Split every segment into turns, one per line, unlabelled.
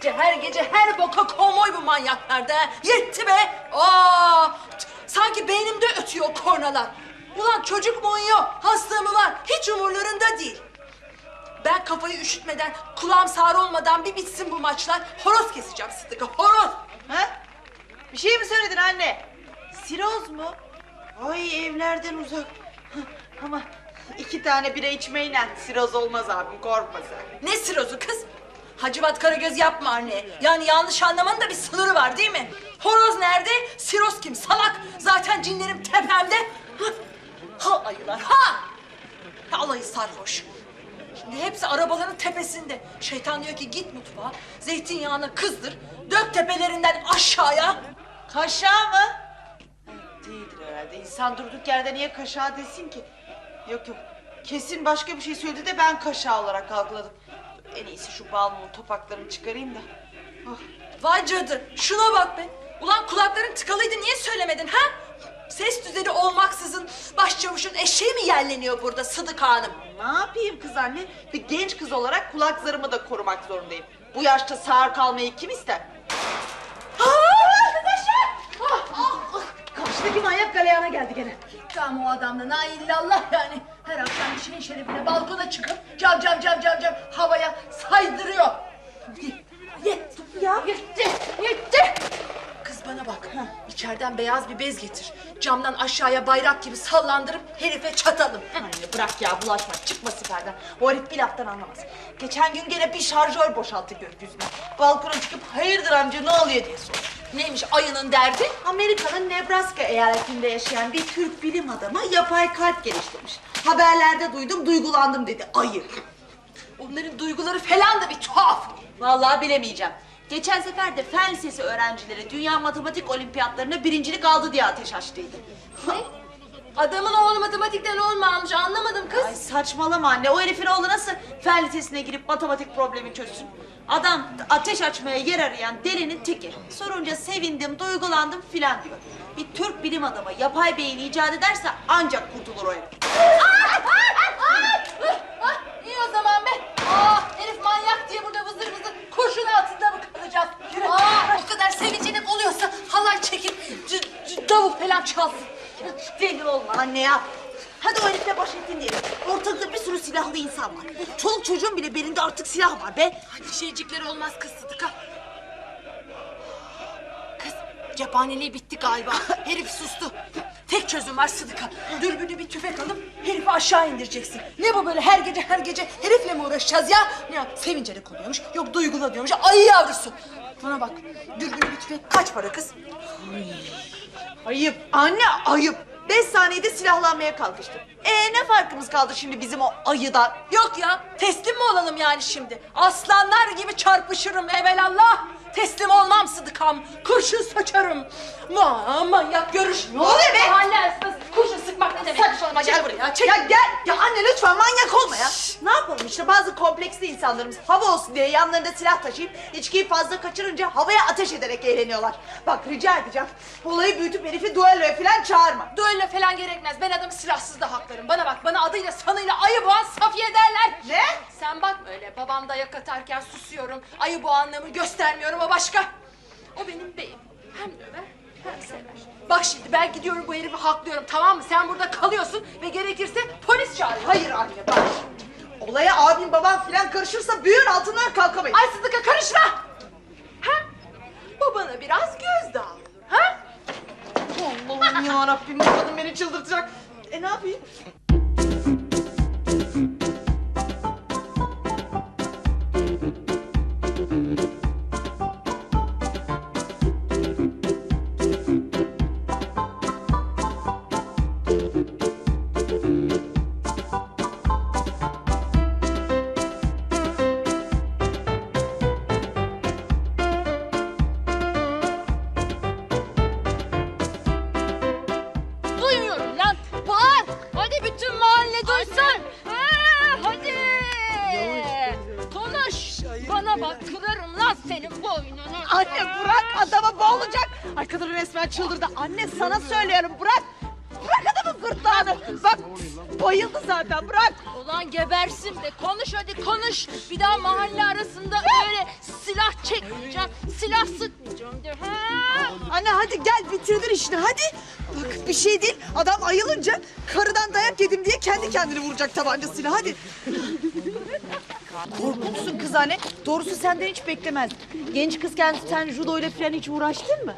gece her gece her boka konvoy bu manyaklarda. Yetti be. Aa, sanki beynimde ötüyor kornalar. Ulan çocuk mu uyuyor, hasta mı var hiç umurlarında değil. Ben kafayı üşütmeden, kulağım sağır olmadan bir bitsin bu maçlar. Horoz keseceğim Sıdık'a, horoz.
Ha? Bir şey mi söyledin anne? Siroz mu? Ay evlerden uzak. Ama iki tane bira içmeyle siroz olmaz abim korkma sen.
Ne sirozu kız? Hacivat Karagöz yapma anne. Yani yanlış anlamanın da bir sınırı var değil mi? Horoz nerede? Siroz kim? Salak. Zaten cinlerim tepemde. Hah. Ha ayılar ha! Ha, Alayı sarhoş. Şimdi hepsi arabaların tepesinde. Şeytan diyor ki git mutfağa, zeytinyağını kızdır, dök tepelerinden aşağıya.
Kaşağı mı? Değildir herhalde. İnsan durduk yerde niye kaşağı desin ki? Yok yok. Kesin başka bir şey söyledi de ben kaşağı olarak algıladım. En iyisi şu balmuğun topaklarını çıkarayım da. Oh.
Vay cadı, şuna bak be. Ulan kulakların tıkalıydı, niye söylemedin ha? Ses düzeni olmaksızın başçavuşun eşeği mi yerleniyor burada Sıdık Hanım?
Ne yapayım kız anne? Bir genç kız olarak kulak zarımı da korumak zorundayım. Bu yaşta sağır kalmayı kim ister?
Karşıdaki manyak galeyana geldi gene.
Tam o adamla la illallah yani. Her akşam işinin şerefine balkona çıkıp cav cav cav cav cav havaya saydırıyor. Yetti ya. Yetti, yetti. Kız bana bak. İçeriden beyaz bir bez getir. Camdan aşağıya bayrak gibi sallandırıp herife çatalım.
Anne bırak ya bulaşma çıkma siperden. O herif bir laftan anlamaz. Geçen gün gene bir şarjör boşalttı gökyüzüne. Balkona çıkıp hayırdır amca ne oluyor diye sordu.
Neymiş ayının derdi?
Amerika'nın Nebraska eyaletinde yaşayan bir Türk bilim adamı yapay kalp geliştirmiş. Haberlerde duydum duygulandım dedi ayı.
Onların duyguları falan da bir tuhaf.
Vallahi bilemeyeceğim. Geçen sefer de fen lisesi öğrencileri dünya matematik olimpiyatlarına birincilik aldı diye ateş açtıydı.
Adamın oğlu matematikten olmamış anlamadım kız.
Ay saçmalama anne. O herifin oğlu nasıl fen lisesine girip matematik problemi çözsün? Adam ateş açmaya yer arayan delinin teki. Sorunca sevindim, duygulandım filan diyor. Bir Türk bilim adamı yapay beyin icat ederse ancak kurtulur o herif.
İyi o zaman be. Aa, herif manyak diye burada vızır vızır kurşun altında mı kalacağız? Aa, o kadar sevincinim oluyorsa halay çekip davul falan çalsın.
Deli olma anne ya. Hadi o herifle baş ettin diyelim. Ortalıkta bir sürü silahlı insan var. Çoluk çocuğun bile belinde artık silah var be.
Hadi şeycikleri olmaz kız Sıdıka. Kız cephaneliği bitti galiba. Herif sustu. Tek çözüm var Sıdıka. Dürbünü bir tüfek alıp herifi aşağı indireceksin. Ne bu böyle her gece her gece herifle mi uğraşacağız ya? Ya sevincelik oluyormuş, yok duygulanıyormuş. Ayı yavrusu. Bana bak, dürbünü bir tüfek kaç para kız?
Ayıp anne ayıp. Beş saniyede silahlanmaya kalkıştı. Ee ne farkımız kaldı şimdi bizim o ayıdan?
Yok ya, teslim mi olalım yani şimdi? Aslanlar gibi çarpışırım evelallah. Teslim olmam Sıdıkam. Kurşun saçarım. Ma manyak görüş. Ne
oluyor be?
Mahalle hastası. Kurşun sıkmak ne demek? Saçmalama gel buraya. Çek.
Ya gel. Ya anne lütfen manyak olma ya. Ne yapalım işte bazı kompleksli insanlarımız hava olsun diye yanlarında silah taşıyıp içkiyi fazla kaçırınca havaya ateş ederek eğleniyorlar. Bak rica edeceğim. Olayı büyütüp herifi duelloya falan çağırma.
Düello falan gerekmez. Ben adamı silahsız da haklarım. Bana bak bana adıyla sanıyla ayı boğan Safiye derler.
Ne?
Sen bakma öyle babam dayak atarken susuyorum. Ayı boğanlığımı göstermiyorum o başka. O benim beyim. Hem döver hem sever. Bak şimdi ben gidiyorum bu herifi haklıyorum tamam mı? Sen burada kalıyorsun ve gerekirse polis çağırıyorum.
Hayır anne bak. Olaya abim babam falan karışırsa büyüğün altından kalkamayız.
Ay Sıdıka karışma. Ha? Bu bana biraz gözdağı olur. Ha?
Allah'ım ya Rabbim bu kadın beni çıldırtacak. E ne yapayım?
Anne bırak adama boğulacak. Ay kadın resmen çıldırdı. Anne sana söylüyorum bırak. Bırak adamı bırak.
gırtlağını. Bak bayıldı zaten bırak.
Ulan gebersin de konuş hadi konuş. Bir daha mahalle arasında öyle silah çekmeyeceğim. Silah sıkmayacağım de. Ha?
Anne hadi gel bitirdin işini hadi. Bak bir şey değil adam ayılınca karıdan dayak yedim diye kendi kendini vuracak tabancasıyla hadi. Korkmuşsun kız anne. Doğrusu senden hiç beklemezdim. Genç kızken sen judo ile falan hiç uğraştın mı?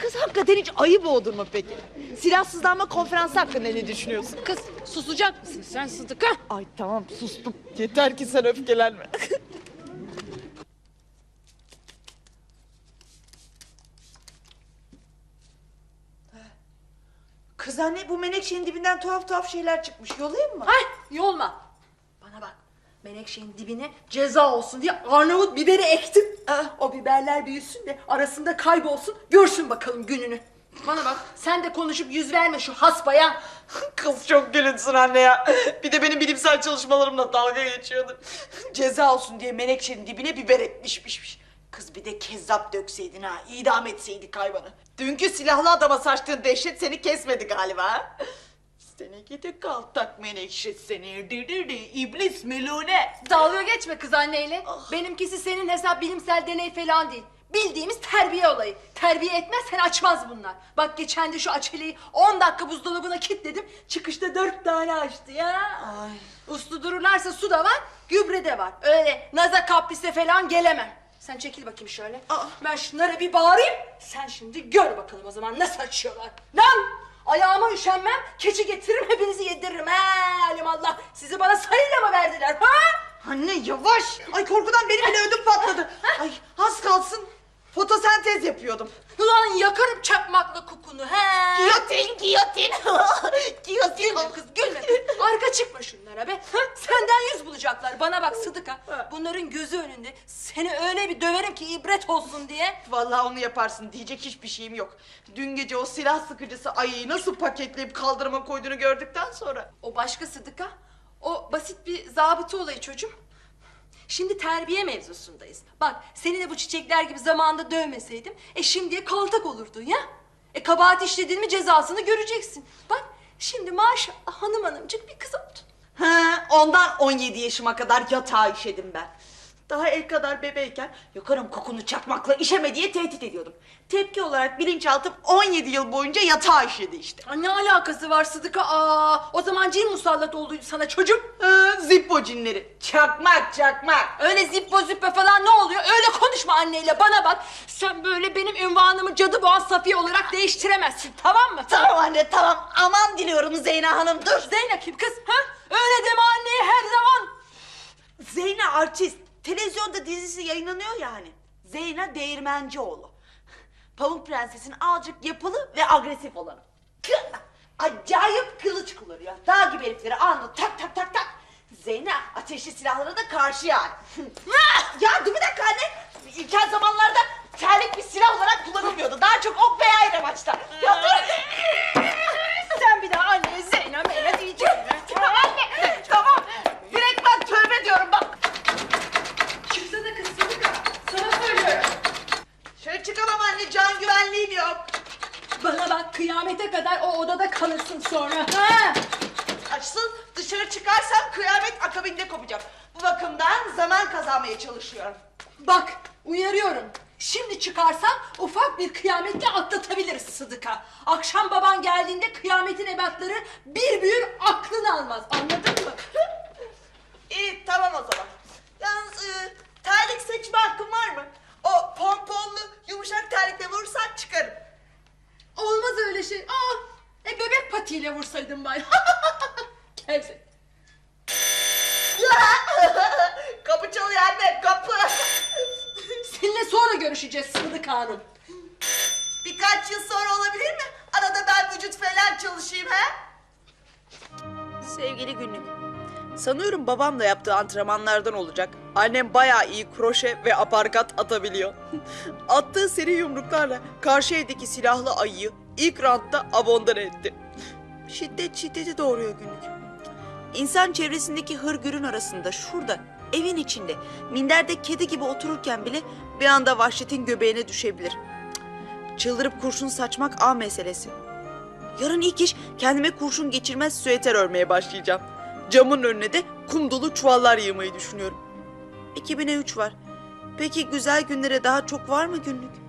Kız hakikaten hiç ayıp oldun mu peki? Silahsızlanma konferansı hakkında ne düşünüyorsun?
Kız susacak mısın sen Sıdıka?
Ay tamam sustum. Yeter ki sen öfkelenme.
Kız anne bu menekşenin dibinden tuhaf tuhaf şeyler çıkmış. Yolayım mı?
Hay yolma. Menekşenin dibine ceza olsun diye Arnavut biberi ektim. O biberler büyüsün de arasında kaybolsun. Görsün bakalım gününü. Bana bak sen de konuşup yüz verme şu hasbaya.
Kız çok gülünsün anne ya. Bir de benim bilimsel çalışmalarımla dalga geçiyordu. Ceza olsun diye menekşenin dibine biber ekmişmiş. Kız bir de kezzap dökseydin ha. idam etseydik hayvanı. Dünkü silahlı adama saçtığın dehşet seni kesmedi galiba. ha? Seni gidi kaltak menekşe seni. Dirdirdi iblis melune.
Dalga geçme kız anneyle. Benimkisi senin hesap bilimsel deney falan değil. Bildiğimiz terbiye olayı. Terbiye etmezsen açmaz bunlar. Bak geçen de şu açeliği 10 dakika buzdolabına kilitledim. Çıkışta 4 tane açtı ya.
Ay.
Uslu dururlarsa su da var, gübre de var. Öyle naza kaprise falan gelemem. Sen çekil bakayım şöyle.
Aa.
Ben şunlara bir bağırayım. Sen şimdi gör bakalım o zaman nasıl açıyorlar. Lan! Ayağıma üşenmem, keçi getiririm hepinizi yediririm. He alimallah. Sizi bana sayıyla mı verdiler ha?
Anne yavaş. Ay korkudan benim bile ödüm patladı. Ay az kalsın fotosentez yapıyordum.
Ulan yakarım çakmakla kokunu he.
Giyotin, giyotin. giyotin.
Gülme kız gülme. Arka çıkma şunlara be. Senden yüz bulacaklar. Bana bak Sıdıka. Bunların gözü önünde seni öyle bir döverim ki ibret olsun diye.
Vallahi onu yaparsın diyecek hiçbir şeyim yok. Dün gece o silah sıkıcısı ayıyı nasıl paketleyip kaldırıma koyduğunu gördükten sonra.
O başka Sıdıka. O basit bir zabıta olayı çocuğum. Şimdi terbiye mevzusundayız. Bak seni de bu çiçekler gibi zamanında dövmeseydim... ...e şimdiye kaltak olurdun ya. E kabahat işledin mi cezasını göreceksin. Bak şimdi maşallah hanım hanımcık bir kız oldun.
Ha, ondan 17 yaşıma kadar yatağa işedim ben. Daha el kadar bebeyken yakarım kokunu çakmakla işeme diye tehdit ediyordum. Tepki olarak bilinçaltım 17 yıl boyunca yatağa işedi işte.
Aa, ne alakası var Sıdıka? Aa, o zaman cin musallat olduydu sana çocuğum.
Ha, zippo cinleri. Çakmak çakmak.
Öyle zippo züppe falan ne oluyor? Öyle konuşma anneyle bana bak. Sen böyle benim ünvanımı cadı boğaz Safiye olarak değiştiremezsin tamam mı?
Tamam anne tamam aman diliyorum Zeyna Hanım dur.
Zeynep kim kız? Ha? Öyle deme anneye her zaman.
Zeyna artist. Televizyonda dizisi yayınlanıyor yani. Zeyna Değirmencioğlu. Pamuk Prenses'in azıcık yapılı ve agresif olanı. Kı- Acayip kılıç kullanıyor. Dağ gibi herifleri anında tak tak tak tak. Zeyna ateşli silahlara da karşı yani. ya dur bir dakika anne. İlkel zamanlarda terlik bir silah olarak kullanılmıyordu. Daha çok ok veya ayrı amaçta. Ya dur.
Sen bir daha anneye Zeynep Meyla diyeceksin.
Tamam anne. Tamam. Direktmen tövbe diyorum bak.
Çıksana kız Sıdıka. Sana söylüyorum.
Şöyle çıkalım anne can güvenliğim yok.
Bana bak kıyamete kadar o odada kalırsın sonra. Ha?
Asıl dışarı çıkarsam kıyamet akabinde kopacak. Bu bakımdan zaman kazanmaya çalışıyorum.
Bak uyarıyorum. Şimdi çıkarsan ufak bir kıyametle atlatabiliriz Sıdıka. Akşam baban geldiğinde kıyametin ebatları bir büyür aklını almaz. Anladın mı?
İyi tamam o zaman. Yalnız e, terlik seçme hakkım var mı? O pomponlu yumuşak terlikle vursan çıkarım.
Olmaz öyle şey. Aa, e bebek patiyle vursaydın bari. Hanım.
Birkaç yıl sonra olabilir mi? Arada ben vücut falan çalışayım ha? Sevgili günlük. Sanıyorum babam da yaptığı antrenmanlardan olacak. Annem bayağı iyi kroşe ve aparkat atabiliyor. Attığı seri yumruklarla karşı evdeki silahlı ayıyı ilk roundda abondan etti. Şiddet şiddeti doğuruyor günlük. İnsan çevresindeki hırgürün arasında şurada evin içinde minderde kedi gibi otururken bile bir anda vahşetin göbeğine düşebilir. Çıldırıp kurşun saçmak A meselesi. Yarın ilk iş kendime kurşun geçirmez süeter örmeye başlayacağım. Camın önüne de kum dolu çuvallar yığmayı düşünüyorum. 2003 var. Peki güzel günlere daha çok var mı günlük?